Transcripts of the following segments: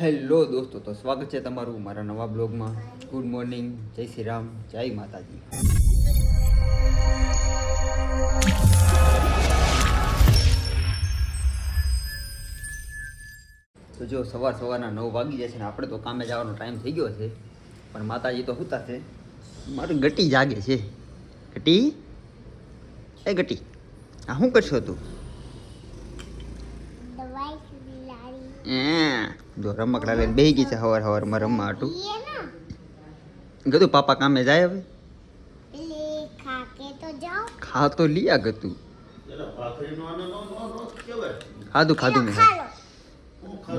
Hello દોસ્તો તો સ્વાગત છે તમારું મારા નવા બ્લોગમાં. ગુડ મોર્નિંગ જય શ્રી રામ જય માતાજી. તો જો સવાર સવારના નવ વાગી જશે ને આપણે તો કામે જવાનો ટાઈમ થઈ ગયો છે. પણ માતાજી તો સુતા છે. મારું ગટી જાગે છે. ગટી? એ ગટી આ શું કરશો તું? એ જો રમકડા લઈને બેહી ગઈ છે હવાર હવારમાં રમવા હતું ગતું પાપા કામે જાય હવે? ખા તો લિયા ગતું ખાધું ખાધું મેં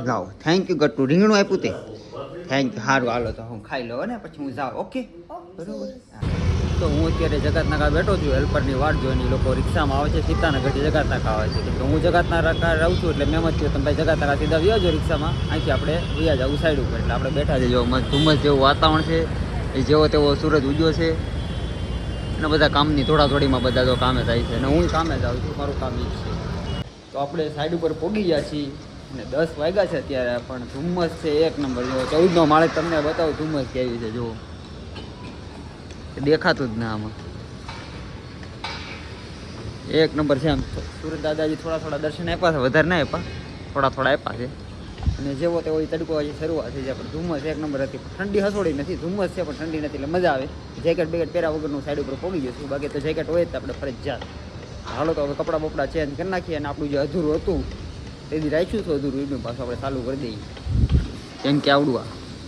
લાવો. Thank you Gattu. રીંગણું આપ્યું તે. થેન્ક યુ સારું હાલો તો હું ખાઈ લઉં ને પછી હું જાઉં. ઓકે બરોબર? તો હું અત્યારે જગતનાકા બેઠો છું, હેલ્પરની વાટ જોઈને ઈ લોકો રિક્ષામાં આવે છે, સીતાનગરથી જગતનાકા આવે છે. તો હું જગતનાકા રહું છું એટલે મેં જ થયું તમે જગતનાકા સીધા વ્યાજો રિક્ષામાં. અહીંથી આપણે વ્યા જવું સાઈડ ઉપર, એટલે આપણે બેઠા છે જો ધુમ્મસ જેવું વાતાવરણ છે, એ જેવો તેવો સૂરજ ઉગ્યો છે. અને બધા કામની થોડા થોડીમાં બધા તો કામે થાય છે. અને હું કામે જાઉં છું, મારું કામ એ છે. તો આપણે સાઈડ ઉપર પોગી ગયા છીએ. અને દસ વાગ્યા છે અત્યારે, પણ ધુમ્મસ છે એક નંબર. જો ચૌદનો માળે તમને બતાવું ધુમ્મસ કેવી છે, જુઓ. દેખાતું જ ના આમાં. એક નંબર છે આમ. સુરત દાદાજી થોડા થોડા દર્શન આપ્યા છે, વધારે ના આપ્યા. થોડા થોડા આપ્યા છે. અને જેવો તેવો એ તડકો હજી શરૂઆત થઈ જાય, પણ ધુમ્મસ એક નંબર હતી. ઠંડી હસોડી નથી, ધુમ્મસ છે, પણ ઠંડી નથી, એટલે મજા આવે. જેકેટ બેકેટ પહેર્યા વગરનું સાઈડ ઉપર પોગી જશું બાકી તો જેકેટ હોય તો આપણે ફરજિયાત. હાલો તો હવે કપડાં બપડા ચેન્જ કરી નાખીએ અને આપણું જે અધૂરું હતું તેથી રાખ્યું હતું અધૂરું, એનું પાછું આપણે ચાલુ કરી દઈએ. કેમ કે આવડું આ.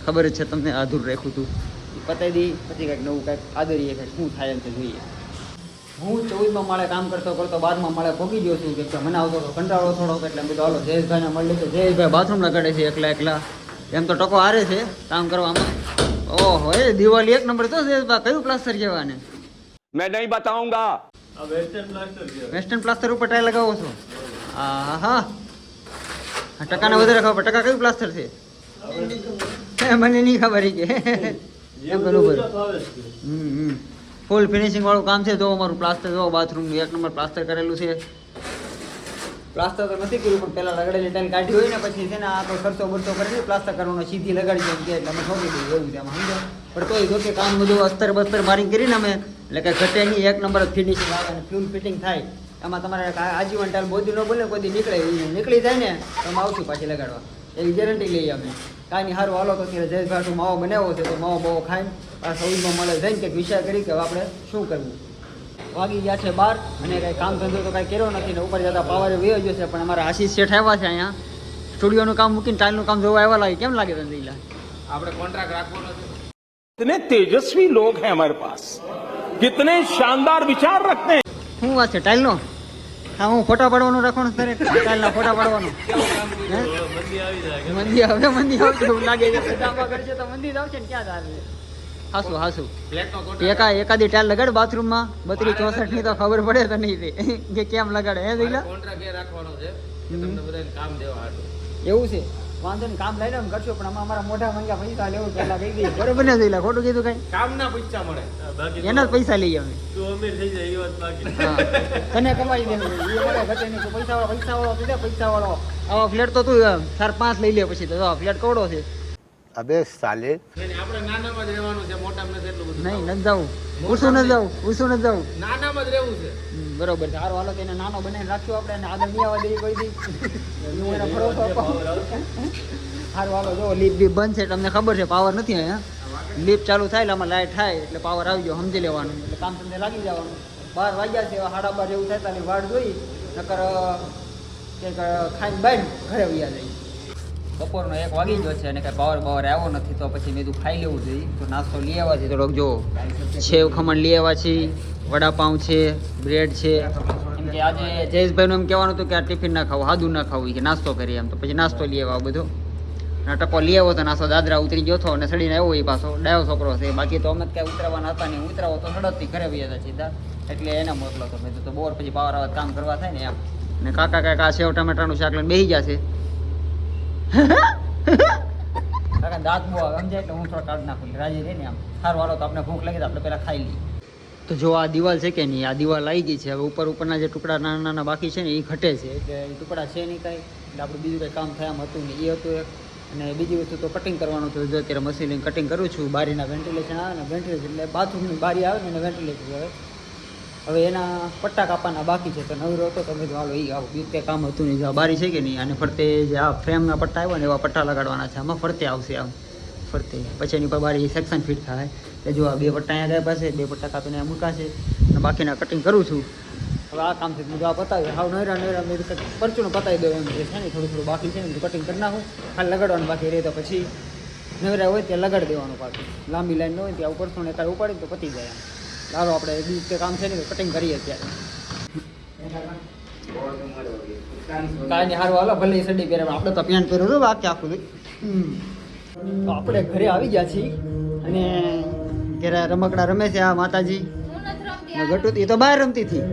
ખબર જ છે તમને, અધૂરું રાખ્યું હતું પતાવી દઈ પછી કંઈક નવું કંઈક આદરીએ કે શું થાય એમ તો જોઈએ. હું ચોવીસમાં માળે કામ કરતો કરતો બારમાં માળે ભોગી ગયો છું કે મને આવતો હતો કંટાળો થોડો એટલે બધું હાલો જયેશભાઈને મળી તો જયેશભાઈ બાથરૂમ લગાડે છે એકલા એકલા. એમ તો ટકો હારે છે કામ કરવામાં. ઓહો એ દિવાળી એક નંબર તો જયેશભાઈ કયું પ્લાસ્ટર કહેવાને? મેં નહીં બતાઉંગા વેસ્ટર્ન પ્લાસ્ટર ઉપર ટાઈ લગાવો છો? હા હા ટકાને વધારે ખબર ટકા કયું પ્લાસ્ટર છે? મને નહીં ખબર કે. બરોબર. હમ હમ. ફૂલ ફિનિશિંગ વાળું કામ છે જો અમારું પ્લાસ્ટર જો બાથરૂમ એક નંબર પ્લાસ્ટર કરેલું છે. પ્લાસ્ટર તો નથી કર્યું પણ પહેલાં લગાડેલી ટાઈલ કાઢી હોય ને પછી છે ને આ તો ખર્ચો બરચો કરીને પ્લાસ્ટર કરવાનો સીધી લગાડી એમ કે એટલે અમે ઠોકી દઈએ એવું છે સમજો પણ તોય જો કે કામ બધું અસ્તર બસ્તર મારી કરીને અમે એટલે કે ઘટે નહીં એક નંબર ફિનિશિંગ આવે અને ફ્યુલ ફિટિંગ થાય. એમાં તમારે આજીવન ટાઈલ બોધી ન બોલે કોઈ નીકળે નીકળી જાય ને તો આવશું પાછી લગાડવા. એવી ગેરંટી લઈએ અમે કાંઈ નહીં સારું હાલો તો અત્યારે જયેશભાઈ હાટુ માવો બનાવ્યો છે તો માવો બાવો ખાઈને આ સૌદમાં મળે જઈને કંઈક વિચાર કરી કે હવે આપણે શું કરવું વાગી ગયા છે બાર અને કાંઈ કામ ધંધો તો કાંઈ કર્યો નથી ને ઉપર જતા પાવર વયો ગયો છે પણ અમારા આશીષ શેઠ આવ્યા છે અહીંયા સ્ટુડિયોનું કામ મૂકીને ટાઇલનું કામ જોવા આવ્યા લાગે કેમ લાગે તને લીલા कितने तेजस्वी लोग हैं हमारे पास कितने शानदार विचार रखते हैं શું વાત છે ટાઇલનો હા હું ફોટા પાડવાનું રાખવાનું તારે? ટાઇલના ફોટા પાડવાનું? મંદી હવે મંદી આવશે એવું લાગે છે. કરશે તો મંદી આવશે ને ક્યાં ચાલે હાસુ હાસુ. એકા એકાદી ટાઇલ લગાડ બાથરૂમમાં. બત્રીસ ચોસઠની તો ખબર પડે તો. નહીં કે કેમ લગાડે હે દિલા એવું છે. વાંધો નહીં કામ લઈ લો કરશું પણ આમાં અમારા મોઢા મંગા પૈસા લેવું પહેલા કહી દઈએ. બરોબર ને દિલા ખોટું કીધું કઈ? કામ ના પૈસા મળે. એના જ પૈસા લઈએ અમે. હા. તને કમાઈ દેવું એ મળે ઘટે નહીં પૈસા વાળો પૈસા વાળો કીધે પૈસા વાળો આવા ફ્લેટ તો તું ચાર પાંચ લઈ લે પછી તો ફ્લેટ કવડો છે? અબે સાલે. આપણે નાનામાં જ રહેવાનું છે મોટામાં નથી નહીં ન જવું. ઉસું નથી જવું ઉસું નથી જવું. નાનામાં જ રહેવું છે. બરોબર છે સારું હાલો તેને નાનો બનાવીને રાખ્યો આપણે અને આગળ નહીં આવવા દઈએ કોઈ દી. સારું હાલો જો લીપ બીપ બંધ છે તમને ખબર છે પાવર નથી અહીંયા લીપ ચાલુ થાય એટલે આમાં લાઈટ થાય એટલે પાવર આવી ગયો સમજી લેવાનું. એટલે કામ તમને લાગી જવાનું. બાર વાગ્યા છે સાડા બાર જેવું થાય તારી વાટ જોઈ નકર કંઈક ખાઈને બાઈને ઘરે વૈયા જાય. બપોરનો એક વાગી ગયો છે અને કાંઈ પાવર પાવર આવ્યો નથી તો પછી મેં તું ખાઈ લેવું જોઈએ. તો નાસ્તો લઈ આવ્યા છે થોડોક જો સેવ ખમણ લઈ આવ્યા છે વડાપાઉં છે, બ્રેડ છે. એમ કે આજે જયેશભાઈનું એમ કહેવાનું હતું કે આ ટિફિન ના ખાવું, હાદું ના ખાવું. કે નાસ્તો કરીએ એમ. તો પછી નાસ્તો લઈ આવ્યા બધો. અને ટકો લઈ આવ્યો તો નાસ્તો દાદરા ઉતરી ગયો હતો અને સડીને આવ્યો એ પાછો. ડાયો છોકરો છે. બાકી તો અમે ક્યાંય કાંઈ ઉતરવાના હતા નહીં. ઉતરાવો તો સડતથી ઘરે વયા હતા સીધા. એટલે એને મોકલો તો. મેં તો બોર પછી પાવર આવે કામ કરવા થાય ને એમ. ને કાકા કાકા સેવ ટમેટાનું શાક લઈને બેસી ગયા છે. કાકા, દાંત બહુ આવે, સમજાય હું થોડા કાઢ નાખું. રાજી રહે આમ. સારું વાળો તો આપણે ભૂખ લાગી તો આપણે પહેલાં ખાઈ તો જો આ દિવાલ છે કે નહીં? આ દિવાલ આવી ગઈ છે. હવે ઉપર, ઉપરના જે ટુકડા નાના નાના બાકી છે ને એ ઘટે છે. એટલે એ ટુકડા છે નહીં કાંઈ. એટલે આપણે બીજું કંઈ કામ થયા હતું ને એ હતું એક. અને બીજી વસ્તુ તો કટિંગ કરવાનું હતું. અત્યારે મશીન કટિંગ કરું છું. બારીના વેન્ટિલેશન આવે ને વેન્ટિલેશન એટલે બાથરૂમની બારી આવે ને વેન્ટિલેશન આવે હવે એના પટ્ટા કાપવાના બાકી છે, તો નવરો હતો તમે તો હાલો એ આવું, બીજું કંઈ કામ હતું નહીં, જો બારી છે કે નહીં? અને ફરતે જે આ ફ્રેમના પટ્ટા આવ્યા ને, એવા પટ્ટા લગાડવાના છે. આમાં ફરતે આવશે આમ, ફરતે. પછી એની પર બારી સેક્શન ફિટ થાય. એ જો આ બે પટ્ટા અહીંયા ગયા પાસે, બે પટ્ટા કાપીને મૂકાશે. અને બાકીના કટિંગ કરું છું. હવે આ કામ છે બધું આ પતાવી હાવ નૈરા નૈરા મેં પરચું પતાવી એમ. છે ને, થોડું થોડું બાકી છે ને કટિંગ કરી નાખું. ખાલી લગાડવાનું બાકી રહે તો પછી નવરા હોય ત્યાં લગાડી દેવાનું પાછું. લાંબી લાઈન ન હોય ત્યાં ઉપરસો ને એકાદ ઉપાડી તો પતી જાય લાવો આપણે બીજું કંઈ કામ છે ને કટિંગ કરીએ અત્યારે. કાંઈ હારું હાલો ભલે સડી પહેરે આપણે તો પેન્ટ પહેર્યું હતું આખે આખું તો. આપણે ઘરે આવી ગયા છીએ અને ઘરે રમકડા રમે છે આ માતાજી. ગટુ એ તો બહાર રમતી હતી.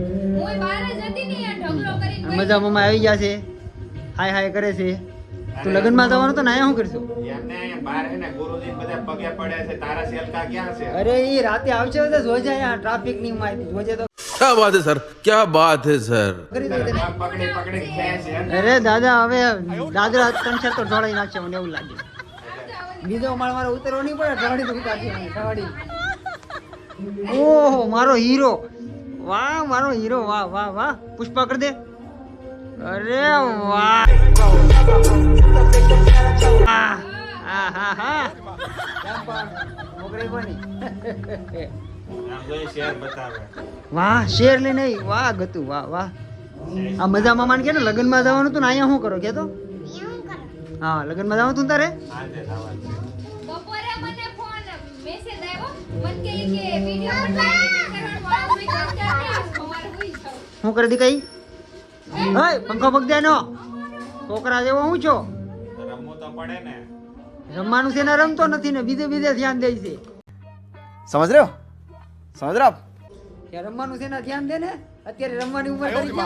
મજા મમ્મા આવી ગયા છે. હાય હાય કરે છે. તો લગ્નમાં જવાનું તો નાયા શું કરશું? અરે એ રાતે આવશે તો જોજે આ ટ્રાફિકની માહિતી જોજે તો. ક્યા બાત હે સર? ક્યા બાત હે સર? અરે દાદા હવે દાદરા પંચર તો ઢોળાઈ નાખશે મને એવું લાગે. બીજો માળ મારે ઉતરવો નહીં પડે ઢોળી તો કાઢી ઢોળી. ઓહો મારો હીરો. વાહ મારો હીરો વાહ વાહ વાહ. પુષ્પા કર દે. અરે વાહ. વાહ શેર લઈને આવી વાહ ગતું વાહ વાહ. આ મજા મામાને કે ને લગ્નમાં જવાનું હતું ને અહીંયા શું કરો કે તો એવું કરો હા લગ્નમાં જવાનું તું તારે? મને મને. શું કરી દી કઈ? પંખો પગ દે નો છોકરા જેવો હું છો? તો પડે ને. રમવાનું છે ને રમતો નથી ને બીજે બીજે ધ્યાન દે છે. સમજ રહ્યો? સમજ રહ્યો કે રમવાનું છે ને ધ્યાન દે ને અત્યારે રમવાની ઉંમર કરી છે.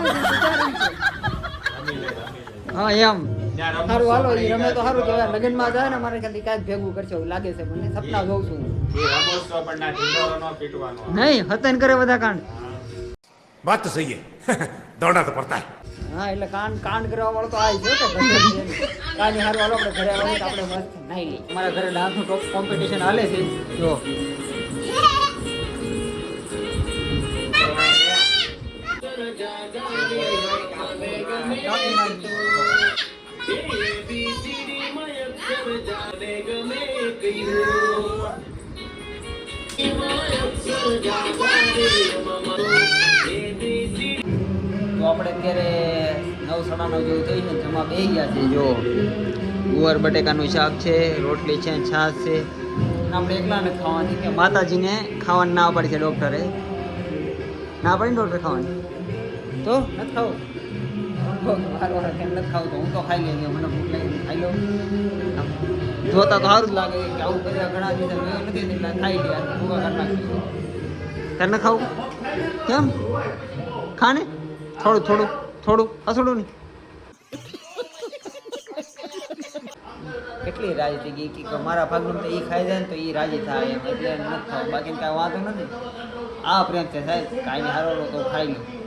હા એમ. સારું હાલો એ રમે તો સારું કહેવાય લગ્નમાં જાય ને મારે ખાલી કાંઈક ભેગું કરશે એવું લાગે છે મને સપના જોઉં છું. નહીં હતન કરે બધા કાંડ. વાત તો સહી દોડા તો પડતા હા, એટલે કાન કાન કરવા વાળો તો આ છે કે કાંઈ હારું હાલો આપણે ઘરે તો આપણે મસ્ત નાઈ લઈએ. અમારા ઘરે ડાન્સનું ટોપ કોમ્પિટિશન હાલે છે. જો. તો આપણે અત્યારે નવ સાડા નવ જેવું થઈ છે જમા બે ગયા છે, જો. ગુવાર બટેકાનું શાક છે, રોટલી છે, છાશ છે. આપણે એકલા નથી ખાવાની કે માતાજીને ખાવાની ના પાડી છે ડૉક્ટરે ના પાડી ડૉક્ટર ખાવાની? તો નથી ખાવું? જોતા તો સારું લાગે કે આવું બધા ઘણા દિવસે નથી એટલે ખાઈ લે, ભૂખા કરી નાખીશું તને ન ખાવું? કેમ? ખાને? થોડું થોડું થોડું હસડું નહીં. કેટલી રાજી થઈ ગઈ કે મારા ભાગનું તો એ ખાઈ જાય ને તો એ રાજી થાય. એમ એટલે નથી બાકી કાંઈ વાંધો નથી. આ પ્રેમ છે સાહેબ. કાંઈ હારો તો ખાઈ લો.